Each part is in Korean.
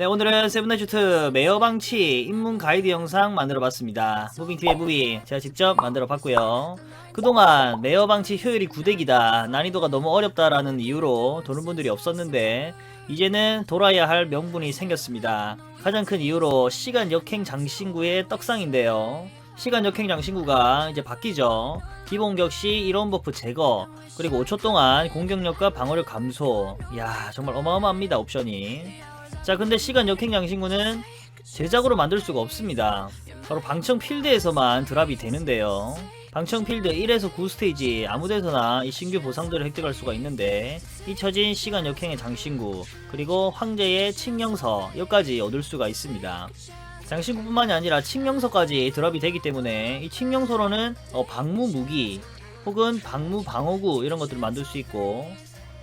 네 오늘은 세븐나이트 메어 방치 입문 가이드 영상 만들어 봤습니다. 무빙TV의 무비 제가 직접 만들어 봤고요. 그동안 메어 방치 효율이 9덱이다 난이도가 너무 어렵다라는 이유로 도는 분들이 없었는데 이제는 돌아야 할 명분이 생겼습니다. 가장 큰 이유로 시간 역행 장신구의 떡상인데요. 시간 역행 장신구가 이제 바뀌죠. 기본 격시 1원 버프 제거 그리고 5초 동안 공격력과 방어력 감소. 이야 정말 어마어마합니다 옵션이 자 근데 시간 역행 양신구는 제작으로 만들 수가 없습니다. 바로 방청 필드에서만 드랍이 되는데요. 방청 필드 1에서 9 스테이지 아무데서나 이 신규 보상들을 획득할 수가 있는데 잊혀진 시간 역행의 장신구 그리고 황제의 칙령서 여기까지 얻을 수가 있습니다. 장신구뿐만이 아니라 칙령서까지 드랍이 되기 때문에 이 칙령서로는 어, 방무 무기 혹은 방무 방어구 이런 것들을 만들 수 있고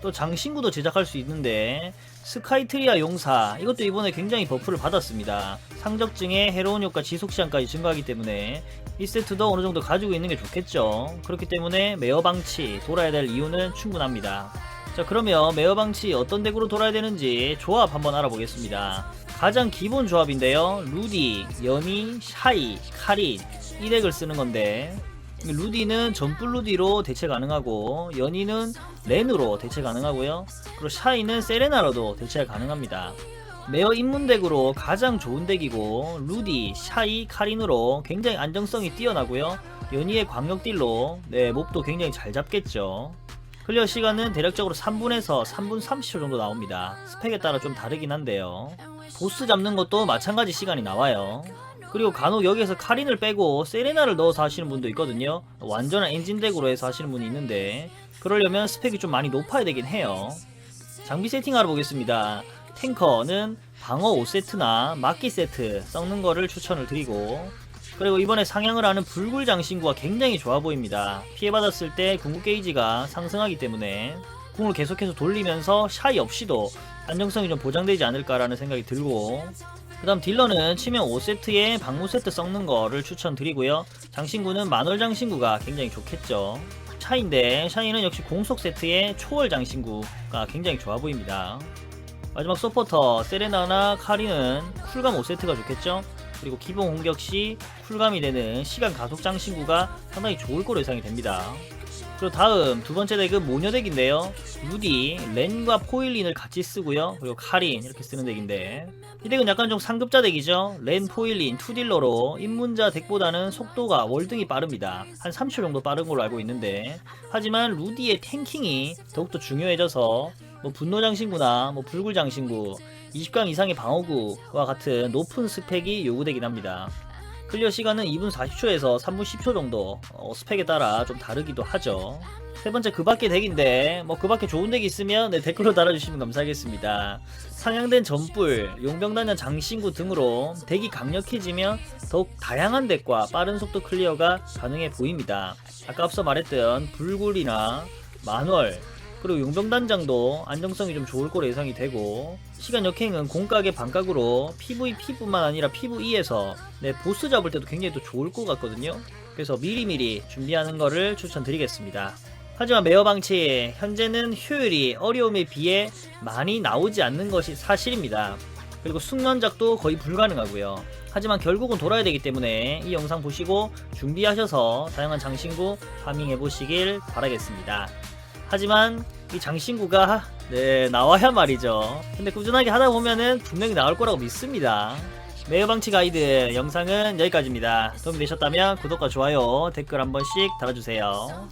또 장신구도 제작할 수 있는데 스카이트리아 용사 이것도 이번에 굉장히 버프를 받았습니다. 상적증의 해로운 효과 지속 시간까지 증가하기 때문에 이 세트도 어느 정도 가지고 있는 게 좋겠죠. 그렇기 때문에 메어 방치 돌아야 될 이유는 충분합니다. 자 그러면 메어 방치 어떤 덱으로 돌아야 되는지 조합 한번 알아보겠습니다. 가장 기본 조합인데요. 루디, 연이, 샤이, 카린 이 덱을 쓰는 건데 루디는 전뿔 루디로 대체 가능하고 연이는 렌으로 대체 가능하고요. 그리고 샤이는 세레나로도 대체 가능합니다. 메어 입문 덱으로 가장 좋은 덱이고 루디, 샤이, 카린으로 굉장히 안정성이 뛰어나고요. 연이의 광역 딜로 네, 몹도 굉장히 잘 잡겠죠. 클리어 시간은 대략적으로 3분에서 3분 30초 정도 나옵니다. 스펙에 따라 좀 다르긴 한데요. 보스 잡는 것도 마찬가지 시간이 나와요. 그리고 간혹 여기에서 카린을 빼고 세레나를 넣어서 하시는 분도 있거든요. 완전한 엔진덱으로 해서 하시는 분이 있는데 그러려면 스펙이 좀 많이 높아야 되긴 해요. 장비 세팅 알아보겠습니다. 탱커는 방어 5세트나 막기 세트 썩는 거를 추천을 드리고 그리고 이번에 상향을 하는 불굴 장 신구가 굉장히 좋아 보입니다. 피해받았을 때 궁극 게이지가 상승하기 때문에 궁을 계속해서 돌리면서 샤이 없이도 안정성이 좀 보장되지 않을까라는 생각이 들고 그 다음 딜러는 치명 5세트에 방무 세트 썩는 거를 추천드리고요. 장신구는 만월 장신구가 굉장히 좋겠죠. 샤인데 샤이는 역시 공속 세트에 초월 장신구가 굉장히 좋아 보입니다. 마지막 서포터 세레나나 카리는 쿨감 5세트가 좋겠죠. 그리고 기본 공격 시 쿨감이 되는 시간 가속 장신구가 상당히 좋을 거로 예상이 됩니다. 그리고 다음 두 번째 덱은 모녀 덱인데요. 루디, 렌과 포일린을 같이 쓰고요. 그리고 카린 이렇게 쓰는 덱인데 이 덱은 약간 좀 상급자 덱이죠. 렌, 포일린, 투딜러로 입문자 덱보다는 속도가 월등히 빠릅니다. 한 3초 정도 빠른 걸로 알고 있는데 하지만 루디의 탱킹이 더욱더 중요해져서 뭐 분노 장신구나 뭐 불굴 장신구 20강 이상의 방어구와 같은 높은 스펙이 요구되긴 합니다. 클리어 시간은 2분 40초에서 3분 10초 정도 어, 스펙에 따라 좀 다르기도 하죠. 세 번째 그 밖에 덱인데 뭐 그 밖에 좋은 덱이 있으면 네, 댓글로 달아주시면 감사하겠습니다. 상향된 전뿔, 용병단연 장신구 등으로 덱이 강력해지면 더욱 다양한 덱과 빠른 속도 클리어가 가능해 보입니다. 아까 앞서 말했던 불굴이나 만월 그리고 용병단장도 안정성이 좀 좋을 거로 예상이 되고 시간 역행은 공각의 반각으로 PVP뿐만 아니라 PVE에서 네, 보스 잡을 때도 굉장히 또 좋을 것 같거든요. 그래서 미리미리 준비하는 거를 추천드리겠습니다. 하지만 메어 방치 현재는 효율이 어려움에 비해 많이 나오지 않는 것이 사실입니다. 그리고 숙련작도 거의 불가능하고요. 하지만 결국은 돌아야 되기 때문에 이 영상 보시고 준비하셔서 다양한 장신구 파밍해 보시길 바라겠습니다 하지만 이 장신구가 네 나와야 말이죠. 근데 꾸준하게 하다 보면은 분명히 나올 거라고 믿습니다. 매우 방치 가이드 영상은 여기까지입니다. 도움이 되셨다면 구독과 좋아요 댓글 한 번씩 달아주세요